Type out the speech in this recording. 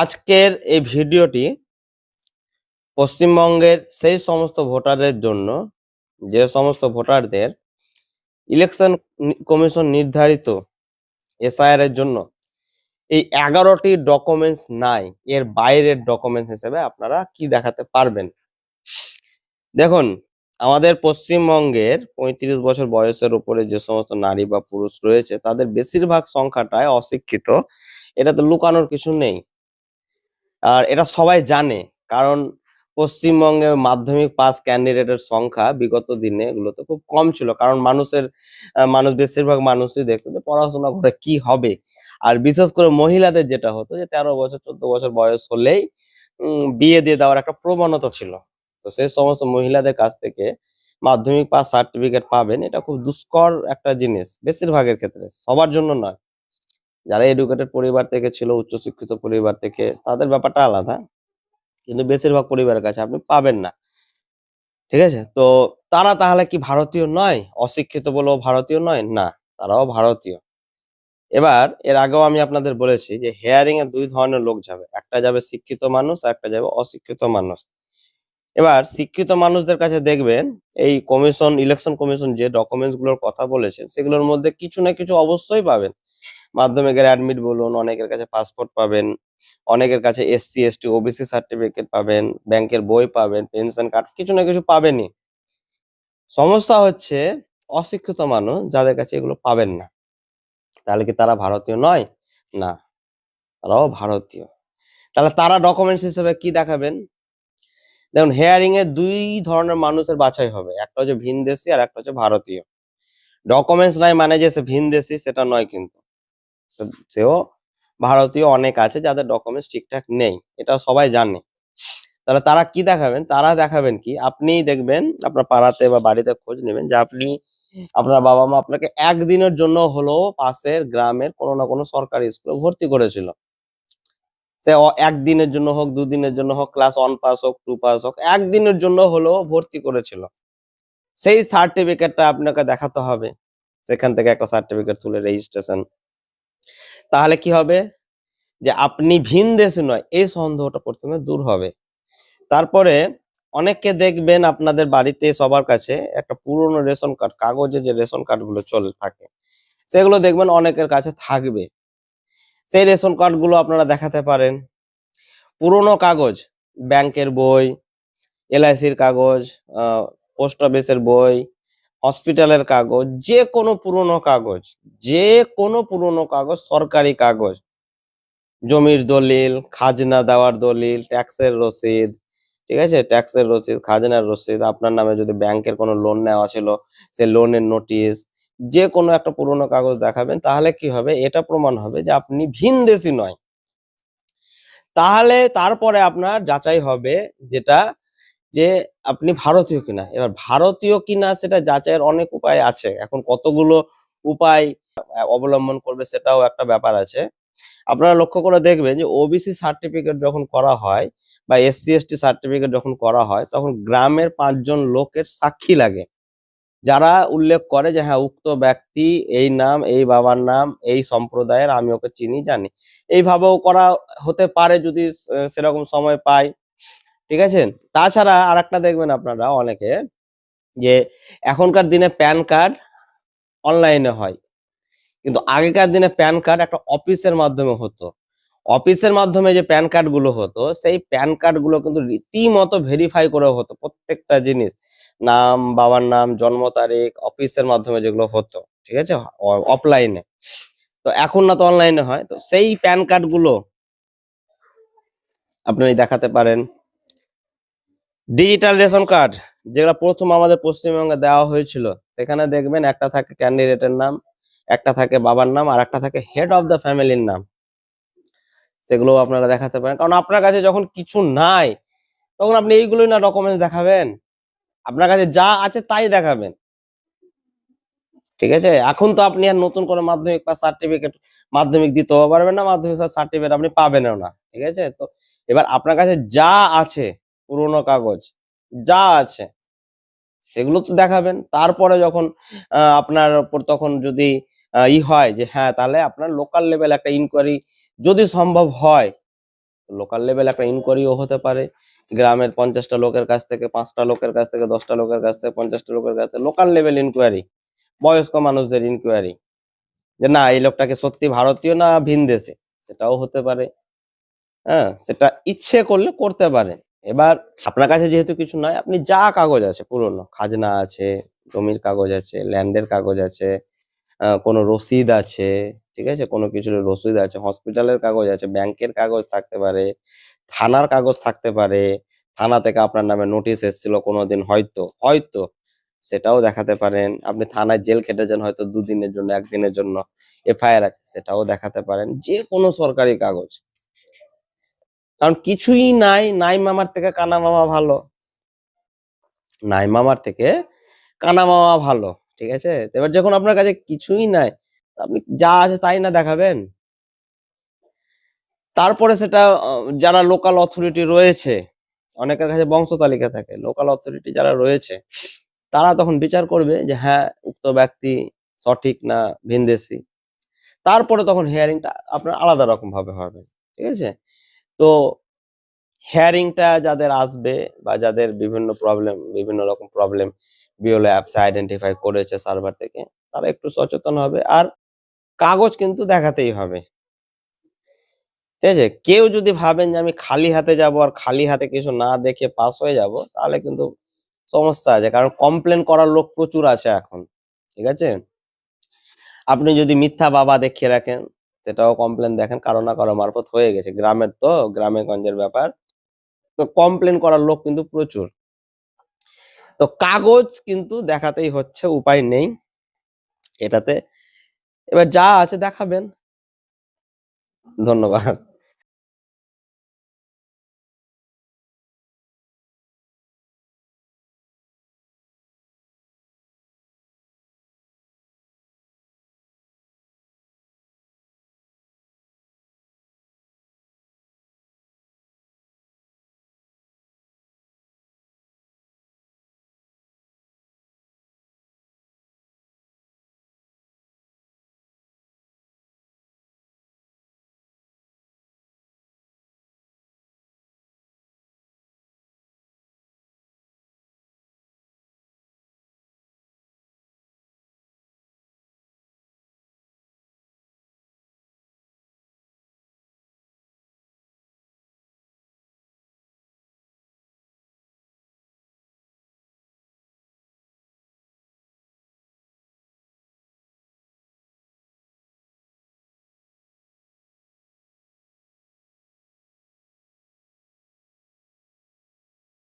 আজকের এই ভিডিওটি পশ্চিমবঙ্গের সেই সমস্ত ভোটারদের জন্য, যে সমস্ত ভোটারদের ইলেকশন কমিশন নির্ধারিত এসআইআর এর জন্য এই এগারোটি ডকুমেন্টস নাই, এর বাইরের ডকুমেন্টস হিসেবে আপনারা কি দেখাতে পারবেন? দেখুন, আমাদের পশ্চিমবঙ্গের পঁয়ত্রিশ বছর বয়সের উপরে যে সমস্ত নারী বা পুরুষ রয়েছে, তাদের বেশিরভাগ সংখ্যাটাই অশিক্ষিত এটা তো লুকানোর কিছু নেই। আর এটা সবাই জানে, কারণ পশ্চিমবঙ্গে মাধ্যমিক পাস ক্যান্ডিডেটের সংখ্যা বিগত দিনে এগুলোতে খুব কম ছিল। কারণ মানুষের মানুষ বেশিরভাগ মানুষই দেখতো যে পড়াশোনা করে কি হবে। আর বিশেষ করে মহিলাদের যেটা হতো যে তেরো বছর, চোদ্দ বছর বয়স হলেই বিয়ে দিয়ে দেওয়ার একটা প্রবণতা ছিল। তো সেই সমস্ত মহিলাদের কাছ থেকে মাধ্যমিক পাস সার্টিফিকেট পাবেন, এটা খুব দুষ্কর একটা জিনিস বেশিরভাগের ক্ষেত্রে, সবার জন্য নয়। যারা এডুকেটেড পরিবার থেকে ছিল, উচ্চশিক্ষিত পরিবার থেকে, তাদের ব্যাপারটা আলাদা। কিন্তু বেশিরভাগ পরিবারের কাছে আপনি পাবেন না। ঠিক আছে? তো তারা তাহলে কি ভারতীয় নয়? অশিক্ষিত বলেও ভারতীয় নয়? না, তারাও ভারতীয়। এবার, এর আগেও আমি আপনাদের বলেছি যে হেয়ারিং এ দুই ধরনের লোক যাবে। একটা যাবে শিক্ষিত মানুষ আর একটা যাবে অশিক্ষিত মানুষ। এবার, শিক্ষিত মানুষদের কাছে দেখবেন, এই কমিশন ইলেকশন কমিশন যে ডকুমেন্টসগুলোর কথা বলেছেন, সেগুলোর মধ্যে কিছু না কিছু অবশ্যই পাবেন। মাধ্যমিকের অ্যাডমিট বলুন, অনেকের কাছে পাসপোর্ট পাবেন, অনেকের কাছে এসসি এসটি ওবিসি সার্টিফিকেট পাবেন, ব্যাংকের বই পাবেন পেনশন কার্ড কিছু না কিছু পাবেনই। সমস্যা হচ্ছে অশিক্ষিত মানুষ যাদের কাছে এগুলো পাবেন না। তাহলে কি তারা ভারতীয় নয়? না, তারাও ভারতীয়। তাহলে তারা ডকুমেন্টস হিসেবে কি দেখাবেন? দেখুন হেয়ারিং এ দুই ধরনের মানুষের বাছাই হবে, একটা হচ্ছে ভিনদেশি আর একটা হচ্ছে ভারতীয়। ডকুমেন্টস নাই মানে যে সে ভিনদেশি, সেটা নয় কিন্তু। সেও ভারতীয় অনেক আছে যাদের ডকুমেন্টস ঠিকঠাক নেই, এটা সবাই জানে। তাহলে তারা কি দেখাবেন? তারা দেখাবেন কি? আপনি দেখবেন আপনার পাড়াতে বা বাড়িতে খোঁজ নেবেন যে আপনি আপনার বাবা মা আপনাকে একদিনের জন্য হলেও পাশের গ্রামের কোনো না কোনো সরকারি স্কুলে ভর্তি করেছিল। সে একদিনের জন্য হোক, দুদিনের জন্য হোক ক্লাস ওয়ান পাস হোক টু পাস হোক, একদিনের জন্য হলেও ভর্তি করেছিল। সেই সার্টিফিকেটটা আপনাকে দেখাতে হবে। সেখান থেকে একটা সার্টিফিকেট তুলে রেজিস্ট্রেশন তাহলে কি হবে? যে আপনি ভিন দেশে নয়, এই সন্দেহটা প্রথমে দূর হবে। তারপরে অনেককে দেখবেন আপনাদের বাড়িতে সবার কাছে একটা পুরনো রেশন কার্ড, কাগজে যে রেশন কার্ডগুলো চলে থাকে, সেগুলো দেখবেন অনেকের কাছে থাকবে। সেই রেশন কার্ডগুলো আপনারা দেখাতে পারেন। পুরনো কাগজ, ব্যাংকের বই, এলআইসির কাগজ পোস্ট অফিসের বই হসপিটালের কাগজ, যে কোনো পুরনো কাগজ, যে কোনো পুরনো কাগজ, সরকারি কাগজ। জমির দলিল, খাজনা দেওয়ার দলিল, ট্যাক্সের রসিদ, ঠিক আছে? ট্যাক্সের রসিদ, খাজনার রসিদ, আপনার নামে যদি ব্যাংকের কোনো লোন নেওয়া ছিল, সে লোনের নোটিশ, যে কোনো একটা পুরনো কাগজ দেখাবেন, তাহলে কি হবে? এটা প্রমাণ হবে যে আপনি ভিনদেশি নয়। তাহলে তারপরে আপনার যাচাই হবে যেটা যে আপনি ভারতীয় কিনা। এবার ভারতীয় কিনা সেটা যাচাইয়ের অনেক উপায় আছে। এখন কতগুলো উপায় অবলম্বন করবে সেটাও একটা ব্যাপার আছে। আপনারা লক্ষ্য করে দেখবেন যে ওবিসি সার্টিফিকেট যখন করা হয় বা এসসি এসটি সার্টিফিকেট যখন করা হয়, তখন গ্রামের পাঁচজন লোকের সাক্ষী লাগে। যারা উল্লেখ করে যে হ্যাঁ উক্ত ব্যক্তি এই নাম, এই বাবার নাম, এই সম্প্রদায়ের, আমি ওকে চিনি, জানি। এইভাবেও করা হতে পারে যদি সেরকম সময় পাই ঠিক আছে? তাছাড়া আর একটা দেখবেন আপনারা অনেকে যে এখনকার দিনে প্যান কার্ড অনলাইনে হয়। কিন্তু আগেকার দিনে প্যান কার্ড একটা অফিসের মাধ্যমে হতো। অফিসের মাধ্যমে যে প্যান কার্ডগুলো হতো, সেই প্যান কার্ডগুলো কিন্তু রীতিমতো ভেরিফাই করে হতো প্রত্যেকটা জিনিস। নাম, বাবার নাম, জন্ম তারিখ, অফিসের মাধ্যমে যেগুলো হতো, ঠিক আছে? অফলাইনে তো এখন না তো অনলাইনে হয়। তো সেই প্যান কার্ডগুলো আপনি দেখাতে পারেন। ডিজিটাল রেশন কার্ড যেগুলো প্রথম আমাদের পশ্চিমবঙ্গে দেওয়া হয়েছিল। সেখানে দেখবেন একটা থাকে ক্যান্ডিডেটের নাম, একটা থাকে বাবার নাম, আর একটা থাকে হেড অফ দ্য ফ্যামিলির নাম। সেগুলো আপনারা দেখাতে পারেন। কারণ আপনার কাছে যখন কিছু নাই, তখন আপনি এইগুলোই না ডকুমেন্টস দেখাবেন। আপনার কাছে যা আছে তাই দেখাবেন। ঠিক আছে? এখন তো আপনি আর নতুন করে মাধ্যমিক বা সার্টিফিকেট মাধ্যমিক দিতেও পারবেন না, মাধ্যমিক সার্টিফিকেট আপনি পাবেনও না। ঠিক আছে? তো এবার আপনার কাছে যা আছে পুরোনো কাগজ, যা আছে, সেগুলো তো দেখাবেন। তারপরে যখন আপনার তখন যদি ই হয় যে হ্যাঁ তাহলে আপনার লোকাল লেভেল একটা ইনকোয়ারি যদি সম্ভব হয় লোকাল লেভেল একটা ইনকোয়ারিও হতে পারে। গ্রামের পঞ্চাশটা লোকের কাছ থেকে, পাঁচটা লোকের কাছ থেকে, দশটা লোকের কাছ থেকে, পঞ্চাশটা লোকের কাছ থেকে লোকাল লেভেল ইনকোয়ারি বয়স্ক মানুষদের ইনকোয়ারি যে, না, এই লোকটাকে সত্যি ভারতীয় না ভিন দেশে? সেটাও হতে পারে। হ্যাঁ সেটা ইচ্ছে করলে করতে পারেন। এবার আপনার কাছে যেহেতু কিছু নয়, আপনি যা কাগজ আছে, পুরনো, খাজনা আছে, জমির কাগজ আছে, ল্যান্ডের কাগজ আছে কোনো রসিদ আছে, ঠিক আছে? কোনো কিছুর রসিদ আছে, হসপিটালের কাগজ আছে, ব্যাংকের কাগজ থাকতে পারে, থানার কাগজ থাকতে পারে, থানা থেকে আপনার নামে নোটিশ এসেছিল কোনোদিন হয়তো হয়তো সেটাও দেখাতে পারেন। আপনি থানায় জেল খেটেছেন হয়তো দুদিনের জন্য, একদিনের জন্য, এফআইআর আছে, সেটাও দেখাতে পারেন। যে কোনো সরকারি কাগজ। কারণ কিছুই নাই নাই মামার থেকে কানা মামা ভালো। নাই মামার থেকে কানা মামা ভালো, ঠিক আছে? এবার যখন আপনার কাছে কিছুই নাই আপনি যা আছে তাই না দেখাবেন? তারপরে সেটা যারা লোকাল অথরিটি রয়েছে, অনেকের কাছে বংশ তালিকা থাকে লোকাল অথরিটি যারা রয়েছে, তারা তখন বিচার করবে যে হ্যাঁ উক্ত ব্যক্তি সঠিক না ভিনদেশি। তারপরে তখন হিয়ারিংটা আপনার আলাদা রকম ভাবে হবে, ঠিক আছে? তো হেয়ারিংটা যাদের আসবে বা যাদের বিভিন্ন প্রবলেম বিভিন্ন রকম প্রবলেম বিওলে অ্যাপসে আইডেন্টিফাই করেছে সার্ভার থেকে, তারা একটু সচেতন হবে আর কাগজ কিন্তু দেখাতেই হবে। ঠিক আছে? কেউ যদি ভাবেন যে আমি খালি হাতে যাব আর খালি হাতে কিছু না দেখে পাস হয়ে যাব, তাহলে কিন্তু সমস্যা আছে, কারণ কমপ্লেন করার লোক প্রচুর আছে এখন। ঠিক আছে? আপনি যদি মিথ্যা বাবা দেখিয়ে রাখেন সেটাও কমপ্লেন দেখেন, কারও না কারও মারফত হয়ে গেছে। গ্রামের তো গ্রামে গঞ্জের ব্যাপার। তো কমপ্লেন করার লোক কিন্তু প্রচুর। তো কাগজ কিন্তু দেখাতেই হচ্ছে, উপায় নেই এটাতে। এবার যা আছে দেখাবেন। ধন্যবাদ।